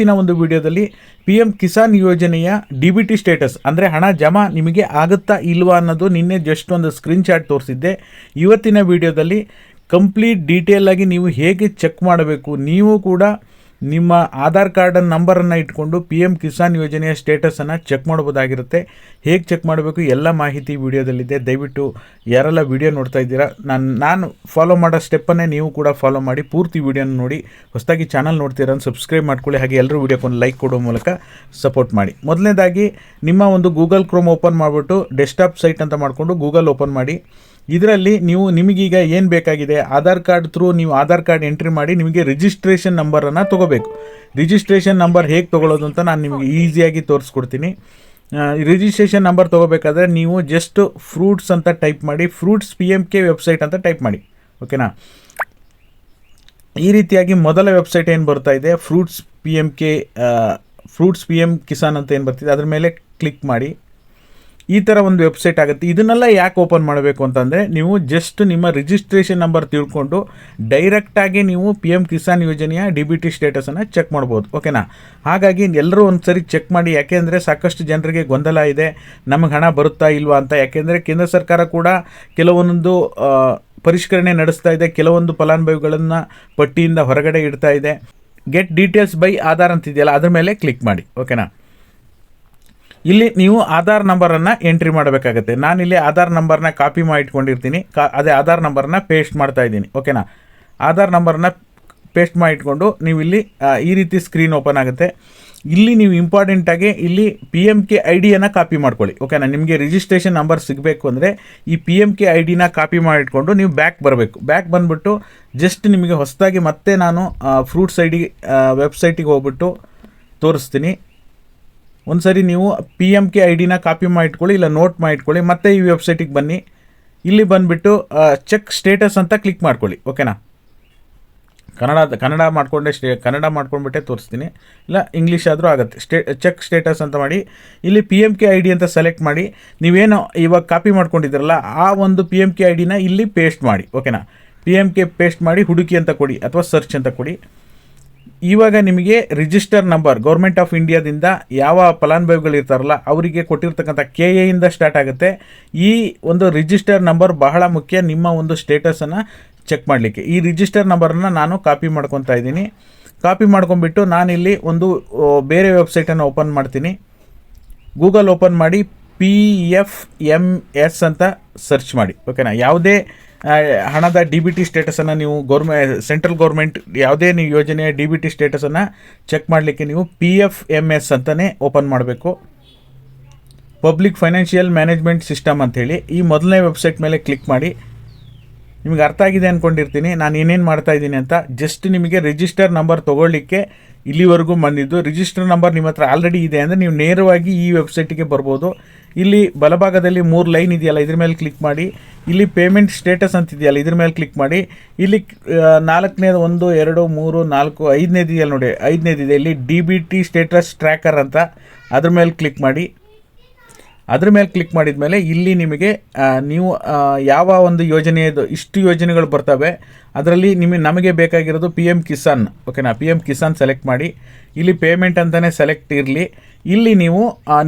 ಇವತ್ತಿನ ಒಂದು ವಿಡಿಯೋದಲ್ಲಿ ಪಿ ಎಂ ಕಿಸಾನ್ ಯೋಜನೆಯ ಡಿ ಬಿ ಟಿ ಸ್ಟೇಟಸ್, ಅಂದರೆ ಹಣ ಜಮಾ ನಿಮಗೆ ಆಗುತ್ತಾ ಇಲ್ವಾ ಅನ್ನೋದು ನಿನ್ನೆ ಜಸ್ಟ್ ಒಂದು ಸ್ಕ್ರೀನ್ ಶಾಟ್ ತೋರಿಸಿದ್ದೆ. ಇವತ್ತಿನ ವಿಡಿಯೋದಲ್ಲಿ ಕಂಪ್ಲೀಟ್ ಡೀಟೇಲಾಗಿ ನೀವು ಹೇಗೆ ಚೆಕ್ ಮಾಡಬೇಕು, ನೀವು ಕೂಡ ನಿಮ್ಮ ಆಧಾರ್ ಕಾರ್ಡ್ ನಂಬರನ್ನು ಇಟ್ಕೊಂಡು ಪಿ ಎಂ ಕಿಸಾನ್ ಯೋಜನೆಯ ಸ್ಟೇಟಸನ್ನು ಚೆಕ್ ಮಾಡ್ಬೋದಾಗಿರುತ್ತೆ. ಹೇಗೆ ಚೆಕ್ ಮಾಡಬೇಕು? ಎಲ್ಲ ಮಾಹಿತಿ ವಿಡಿಯೋದಲ್ಲಿದೆ. ದಯವಿಟ್ಟು ಯಾರೆಲ್ಲ ವಿಡಿಯೋ ನೋಡ್ತಾ ಇದ್ದೀರಾ, ನಾನು ನಾನು ಫಾಲೋ ಮಾಡೋ ಸ್ಟೆಪ್ಪನ್ನೇ ನೀವು ಕೂಡ ಫಾಲೋ ಮಾಡಿ ಪೂರ್ತಿ ವಿಡಿಯೋನ ನೋಡಿ, ಹೊಸದಾಗಿ ಚಾನಲ್ ನೋಡ್ತೀರಾ ಸಬ್ಸ್ಕ್ರೈಬ್ ಮಾಡ್ಕೊಳ್ಳಿ. ಹಾಗೆ ಎಲ್ಲರೂ ವಿಡಿಯೋಕ್ಕೊಂದು ಲೈಕ್ ಕೊಡೋ ಮೂಲಕ ಸಪೋರ್ಟ್ ಮಾಡಿ. ಮೊದಲನೇದಾಗಿ, ನಿಮ್ಮ ಒಂದು ಗೂಗಲ್ ಕ್ರೋಮ್ ಓಪನ್ ಮಾಡಿಬಿಟ್ಟು ಡೆಸ್ಕ್ಟಾಪ್ ಸೈಟ್ ಅಂತ ಮಾಡಿಕೊಂಡು ಗೂಗಲ್ ಓಪನ್ ಮಾಡಿ. ಇದರಲ್ಲಿ ನೀವು ನಿಮಗೀಗ ಏನು ಬೇಕಾಗಿದೆ? ಆಧಾರ್ ಕಾರ್ಡ್ ಥ್ರೂ ನೀವು ಆಧಾರ್ ಕಾರ್ಡ್ ಎಂಟ್ರಿ ಮಾಡಿ ನಿಮಗೆ ರಿಜಿಸ್ಟ್ರೇಷನ್ ನಂಬರನ್ನು ತೊಗೋಬೇಕು. ರಿಜಿಸ್ಟ್ರೇಷನ್ ನಂಬರ್ ಹೇಗೆ ತೊಗೊಳ್ಳೋದು ಅಂತ ನಾನು ನಿಮಗೆ ಈಸಿಯಾಗಿ ತೋರಿಸ್ಕೊಡ್ತೀನಿ. ರಿಜಿಸ್ಟ್ರೇಷನ್ ನಂಬರ್ ತೊಗೋಬೇಕಾದ್ರೆ ನೀವು ಜಸ್ಟ್ ಫ್ರೂಟ್ಸ್ ಅಂತ ಟೈಪ್ ಮಾಡಿ fruits P M K website ಅಂತ ಟೈಪ್ ಮಾಡಿ. ಓಕೆನಾ ಈ ರೀತಿಯಾಗಿ ಮೊದಲ ವೆಬ್ಸೈಟ್ ಏನು ಬರ್ತಾ ಇದೆ? Fruits P M K fruits P M Kisan ಅಂತ ಏನು ಬರ್ತಿದೆ? ಅದ್ರ ಮೇಲೆ ಕ್ಲಿಕ್ ಮಾಡಿ. ಈ ಥರ ಒಂದು ವೆಬ್ಸೈಟ್ ಆಗುತ್ತೆ. ಇದನ್ನೆಲ್ಲ ಯಾಕೆ ಓಪನ್ ಮಾಡಬೇಕು ಅಂತಂದರೆ, ನೀವು ಜಸ್ಟ್ ನಿಮ್ಮ ರಿಜಿಸ್ಟ್ರೇಷನ್ ನಂಬರ್ ತಿಳ್ಕೊಂಡು ಡೈರೆಕ್ಟಾಗಿ ನೀವು ಪಿ ಎಂ ಕಿಸಾನ್ ಯೋಜನೆಯ ಡಿ ಬಿ ಟಿ ಸ್ಟೇಟಸನ್ನು ಚೆಕ್ ಮಾಡ್ಬೋದು. ಓಕೆನಾ ಹಾಗಾಗಿ ಎಲ್ಲರೂ ಒಂದು ಸರಿ ಚೆಕ್ ಮಾಡಿ ಯಾಕೆಂದರೆ ಸಾಕಷ್ಟು ಜನರಿಗೆ ಗೊಂದಲ ಇದೆ, ನಮಗೆ ಹಣ ಬರುತ್ತಾ ಇಲ್ವಾ ಅಂತ. ಯಾಕೆಂದರೆ ಕೇಂದ್ರ ಸರ್ಕಾರ ಕೂಡ ಕೆಲವೊಂದು ಪರಿಷ್ಕರಣೆ ನಡೆಸ್ತಾ ಇದೆ, ಕೆಲವೊಂದು ಫಲಾನುಭವಿಗಳನ್ನು ಪಟ್ಟಿಯಿಂದ ಹೊರಗಡೆ ಇಡ್ತಾ ಇದೆ. ಗೆಟ್ ಡೀಟೇಲ್ಸ್ ಬೈ ಆಧಾರ್ ಅಂತಿದೆಯಲ್ಲ, ಅದರ ಮೇಲೆ ಕ್ಲಿಕ್ ಮಾಡಿ. ಓಕೆನಾ ಇಲ್ಲಿ ನೀವು ಆಧಾರ್ ನಂಬರನ್ನು ಎಂಟ್ರಿ ಮಾಡಬೇಕಾಗುತ್ತೆ. ನಾನಿಲ್ಲಿ ಆಧಾರ್ ನಂಬರ್ನ ಕಾಪಿ ಮಾಡಿ ಇಟ್ಕೊಂಡಿರ್ತೀನಿ ಕಾ, ಅದೇ ಆಧಾರ್ ನಂಬರ್ನ ಪೇಸ್ಟ್ ಮಾಡ್ತಾ ಇದ್ದೀನಿ. ಓಕೆನಾ? ಆಧಾರ್ ನಂಬರ್ನ ಪೇಸ್ಟ್ ಮಾಡಿ ಇಟ್ಕೊಂಡು ನೀವು ಇಲ್ಲಿ ಈ ರೀತಿ ಸ್ಕ್ರೀನ್ ಓಪನ್ ಆಗುತ್ತೆ. ಇಲ್ಲಿ ನೀವು ಇಂಪಾರ್ಟೆಂಟಾಗಿ ಇಲ್ಲಿ ಪಿ ಎಂ ಕೆ ಐ ಡಿಯನ್ನು ಕಾಪಿ ಮಾಡ್ಕೊಳ್ಳಿ. ಓಕೆನಾ? ನಿಮಗೆ ರಿಜಿಸ್ಟ್ರೇಷನ್ ನಂಬರ್ ಸಿಗಬೇಕು ಅಂದರೆ ಈ ಪಿ ಎಂ ಕೆ ಐ ಡಿನ ಕಾಪಿ ಮಾಡಿಟ್ಕೊಂಡು ನೀವು ಬ್ಯಾಕ್ ಬರಬೇಕು. ಬ್ಯಾಕ್ ಬಂದುಬಿಟ್ಟು ಜಸ್ಟ್ ನಿಮಗೆ ಹೊಸದಾಗಿ ಮತ್ತೆ ನಾನು ಫ್ರೂಟ್ಸ್ ಐ ಡಿ ವೆಬ್ಸೈಟಿಗೆ ಹೋಗ್ಬಿಟ್ಟು ತೋರಿಸ್ತೀನಿ. ಒಂದು ಸರಿ ನೀವು ಪಿ ಎಂ ಕೆ ಐ ಡಿನ ಕಾಪಿ ಮಾಡಿಟ್ಕೊಳ್ಳಿ, ಇಲ್ಲ ನೋಟ್ ಮಾಡಿಟ್ಕೊಳ್ಳಿ, ಮತ್ತೆ ಈ ವೆಬ್ಸೈಟಿಗೆ ಬನ್ನಿ. ಇಲ್ಲಿ ಬಂದುಬಿಟ್ಟು ಚೆಕ್ ಸ್ಟೇಟಸ್ ಅಂತ ಕ್ಲಿಕ್ ಮಾಡ್ಕೊಳ್ಳಿ ಓಕೆನಾ ಕನ್ನಡ ಕನ್ನಡ ಮಾಡಿಕೊಂಡೆ ಸ್ಟೇ, ಕನ್ನಡ ಮಾಡ್ಕೊಂಡ್ಬಿಟ್ಟೆ ತೋರಿಸ್ತೀನಿ. ಇಲ್ಲ ಇಂಗ್ಲೀಷ್ ಆದರೂ ಆಗುತ್ತೆ. ಸ್ಟೇ ಚೆಕ್ ಸ್ಟೇಟಸ್ ಅಂತ ಮಾಡಿ, ಇಲ್ಲಿ P M K I D ಅಂತ ಸೆಲೆಕ್ಟ್ ಮಾಡಿ, ನೀವೇನು ಇವಾಗ ಕಾಪಿ ಮಾಡ್ಕೊಂಡಿದ್ದೀರಲ್ಲ, ಆ ಒಂದು ಪಿ ಎಂ ಕೆ ಐ ಡಿನ ಇಲ್ಲಿ ಪೇಸ್ಟ್ ಮಾಡಿ ಓಕೆನಾ ಪಿ ಎಂ ಕೆ ಪೇಸ್ಟ್ ಮಾಡಿ, ಹುಡುಕಿ ಅಂತ ಕೊಡಿ, ಅಥವಾ ಸರ್ಚ್ ಅಂತ ಕೊಡಿ. ಇವಾಗ ನಿಮಗೆ ರಿಜಿಸ್ಟರ್ ನಂಬರ್ ಗೌರ್ಮೆಂಟ್ ಆಫ್ ಇಂಡಿಯಾದಿಂದ ಯಾವ ಫಲಾನುಭವಿಗಳು ಇರ್ತಾರಲ್ಲ ಅವರಿಗೆ ಕೊಟ್ಟಿರ್ತಕ್ಕಂಥ ಕೆ ಎಯಿಂದ ಸ್ಟಾರ್ಟ್ ಆಗುತ್ತೆ. ಈ ಒಂದು ರಿಜಿಸ್ಟರ್ ನಂಬರ್ ಬಹಳ ಮುಖ್ಯ, ನಿಮ್ಮ ಒಂದು ಸ್ಟೇಟಸನ್ನು ಚೆಕ್ ಮಾಡಲಿಕ್ಕೆ. ಈ ರಿಜಿಸ್ಟರ್ ನಂಬರನ್ನು ನಾನು ಕಾಪಿ ಮಾಡ್ಕೊತಾ ಇದ್ದೀನಿ. ಕಾಪಿ ಮಾಡ್ಕೊಂಬಿಟ್ಟು ನಾನಿಲ್ಲಿ ಒಂದು ಬೇರೆ ವೆಬ್ಸೈಟನ್ನು ಓಪನ್ ಮಾಡ್ತೀನಿ. ಗೂಗಲ್ ಓಪನ್ ಮಾಡಿ ಪಿ ಎಫ್ ಎಂ ಎಸ್ ಅಂತ ಸರ್ಚ್ ಮಾಡಿ. ಓಕೆನಾ ಯಾವುದೇ ಹಣದ ಡಿ ಬಿ ಟಿ ಸ್ಟೇಟಸನ್ನು ನೀವು ಗೌರ್ಮೆ ಸೆಂಟ್ರಲ್ ಗೌರ್ಮೆಂಟ್ ಯಾವುದೇ ನೀವು ಯೋಜನೆಯ ಡಿ ಬಿ ಟಿ ಸ್ಟೇಟಸನ್ನು ಚೆಕ್ ಮಾಡಲಿಕ್ಕೆ ನೀವು ಪಿ ಎಫ್ ಎಂ ಎಸ್ ಅಂತಲೇ ಓಪನ್ ಮಾಡಬೇಕು. ಪಬ್ಲಿಕ್ ಫೈನಾನ್ಷಿಯಲ್ ಮ್ಯಾನೇಜ್ಮೆಂಟ್ ಸಿಸ್ಟಮ್ ಅಂಥೇಳಿ ಈ ಮೊದಲನೇ ವೆಬ್ಸೈಟ್ ಮೇಲೆ ಕ್ಲಿಕ್ ಮಾಡಿ. ನಿಮಗೆ ಅರ್ಥ ಆಗಿದೆ ಅಂದ್ಕೊಂಡಿರ್ತೀನಿ ನಾನು ಏನೇನು ಮಾಡ್ತಾ ಇದ್ದೀನಿ ಅಂತ ಜಸ್ಟ್ ನಿಮಗೆ ರಿಜಿಸ್ಟರ್ ನಂಬರ್ ತೊಗೊಳ್ಳಿಕ್ಕೆ ಇಲ್ಲಿವರೆಗೂ ಬಂದಿದ್ದು. ರಿಜಿಸ್ಟರ್ ನಂಬರ್ ನಿಮ್ಮ ಹತ್ರ ಆಲ್ರೆಡಿ ಇದೆ ಅಂದರೆ ನೀವು ನೇರವಾಗಿ ಈ ವೆಬ್ಸೈಟಿಗೆ ಬರ್ಬೋದು. ಇಲ್ಲಿ ಬಲಭಾಗದಲ್ಲಿ ಮೂರು ಲೈನ್ ಇದೆಯಲ್ಲ, ಇದ್ರ ಮೇಲೆ ಕ್ಲಿಕ್ ಮಾಡಿ. ಇಲ್ಲಿ ಪೇಮೆಂಟ್ ಸ್ಟೇಟಸ್ ಅಂತಿದೆಯಲ್ಲ ಇದ್ರ ಮೇಲೆ ಕ್ಲಿಕ್ ಮಾಡಿ. ಇಲ್ಲಿ ನಾಲ್ಕನೇದು ಒಂದು, ಎರಡು, ಮೂರು, ನಾಲ್ಕು, ಐದನೇದು ಇದೆಯಲ್ಲ ನೋಡಿ ಐದನೇದಿದೆ ಇಲ್ಲಿ D B T status tracker ಅಂತ ಅದ್ರ ಮೇಲೆ ಕ್ಲಿಕ್ ಮಾಡಿ. ಅದ್ರ ಮೇಲೆ ಕ್ಲಿಕ್ ಮಾಡಿದ ಮೇಲೆ ಇಲ್ಲಿ ನಿಮಗೆ ನೀವು ಯಾವ ಒಂದು ಯೋಜನೆಯದು, ಇಷ್ಟು ಯೋಜನೆಗಳು ಬರ್ತವೆ, ಅದರಲ್ಲಿ ನಿಮಗೆ ನಮಗೆ ಬೇಕಾಗಿರೋದು ಪಿ ಎಂ ಕಿಸಾನ್ ಓಕೆನಾ ಪಿ ಎಂ ಕಿಸಾನ್ ಸೆಲೆಕ್ಟ್ ಮಾಡಿ. ಇಲ್ಲಿ ಪೇಮೆಂಟ್ ಅಂತಲೇ ಸೆಲೆಕ್ಟ್ ಇರಲಿ. ಇಲ್ಲಿ ನೀವು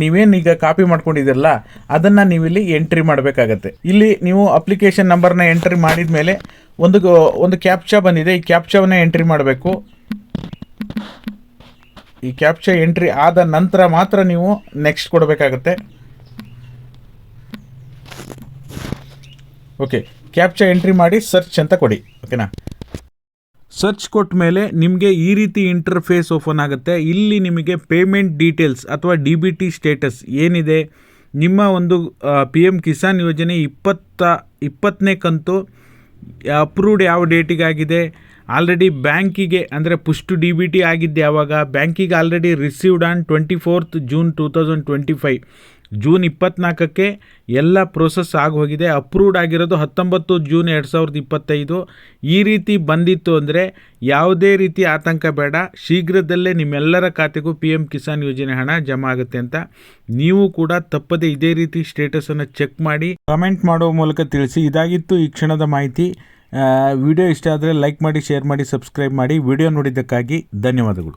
ನೀವೇನು ಈಗ ಕಾಪಿ ಮಾಡ್ಕೊಂಡಿದ್ದೀರಲ್ಲ, ಅದನ್ನು ನೀವು ಇಲ್ಲಿ ಎಂಟ್ರಿ ಮಾಡಬೇಕಾಗತ್ತೆ. ಇಲ್ಲಿ ನೀವು ಅಪ್ಲಿಕೇಶನ್ ನಂಬರ್ನ ಎಂಟ್ರಿ ಮಾಡಿದ ಮೇಲೆ ಒಂದು ಒಂದು ಕ್ಯಾಪ್ಚಾ ಬಂದಿದೆ. ಈ ಕ್ಯಾಪ್ಚಾವನ್ನು ಎಂಟ್ರಿ ಮಾಡಬೇಕು. ಈ ಕ್ಯಾಪ್ಚಾ ಎಂಟ್ರಿ ಆದ ನಂತರ ಮಾತ್ರ ನೀವು ನೆಕ್ಸ್ಟ್ ಕೊಡಬೇಕಾಗತ್ತೆ. ಓಕೆ ಕ್ಯಾಪ್ಚಾ ಎಂಟ್ರಿ ಮಾಡಿ ಸರ್ಚ್ ಅಂತ ಕೊಡಿ ಓಕೆನಾ ಸರ್ಚ್ ಕೊಟ್ಟ ಮೇಲೆ ನಿಮಗೆ ಈ ರೀತಿ ಇಂಟರ್ಫೇಸ್ ಓಪನ್ ಆಗುತ್ತೆ. ಇಲ್ಲಿ ನಿಮಗೆ ಪೇಮೆಂಟ್ ಡೀಟೇಲ್ಸ್ ಅಥವಾ ಡಿ ಬಿ ಟಿ ಸ್ಟೇಟಸ್ ಏನಿದೆ? ನಿಮ್ಮ ಒಂದು ಪಿ ಎಂ ಕಿಸಾನ್ ಯೋಜನೆ ಇಪ್ಪತ್ತ, ಇಪ್ಪತ್ತನೇ ಕಂತು ಅಪ್ರೂವ್ಡ್ ಯಾವ ಡೇಟಿಗೆ ಆಗಿದೆ ಆಲ್ರೆಡಿ ಬ್ಯಾಂಕಿಗೆ, ಅಂದರೆ ಪುಷ್ಟು ಡಿ ಬಿ ಟಿ ಆಗಿದ್ದೆ ಯಾವಾಗ? ಬ್ಯಾಂಕಿಗೆ already received on twenty fourth June two thousand twenty five June ಇಪ್ಪತ್ನಾಲ್ಕಕ್ಕೆ ಎಲ್ಲ ಪ್ರೋಸೆಸ್ ಆಗಿ ಹೋಗಿದೆ ಅಪ್ರೂವ್ಡ್ ಆಗಿರೋದು ಹತ್ತೊಂಬತ್ತು ಜೂನ್ ಎರಡು ಸಾವಿರದ ಇಪ್ಪತ್ತೈದು. ಈ ರೀತಿ ಬಂದಿತ್ತು ಅಂದರೆ ಯಾವುದೇ ರೀತಿ ಆತಂಕ ಬೇಡ. ಶೀಘ್ರದಲ್ಲೇ ನಿಮ್ಮೆಲ್ಲರ ಖಾತೆಗೂ ಪಿ ಎಂ ಕಿಸಾನ್ ಯೋಜನೆ ಹಣ ಜಮಾ ಆಗುತ್ತೆ ಅಂತ ನೀವು ಕೂಡ ತಪ್ಪದೆ ಇದೇ ರೀತಿ ಸ್ಟೇಟಸನ್ನು ಚೆಕ್ ಮಾಡಿ ಕಮೆಂಟ್ ಮಾಡುವ ಮೂಲಕ ತಿಳಿಸಿ. ಇದಾಗಿತ್ತು ಈ ಕ್ಷಣದ ಮಾಹಿತಿ. ವಿಡಿಯೋ ಇಷ್ಟ ಆದರೆ ಲೈಕ್ ಮಾಡಿ ಶೇರ್ ಮಾಡಿ ಸಬ್ಸ್ಕ್ರೈಬ್ ಮಾಡಿ. ವಿಡಿಯೋ ನೋಡಿದ್ದಕ್ಕಾಗಿ ಧನ್ಯವಾದಗಳು.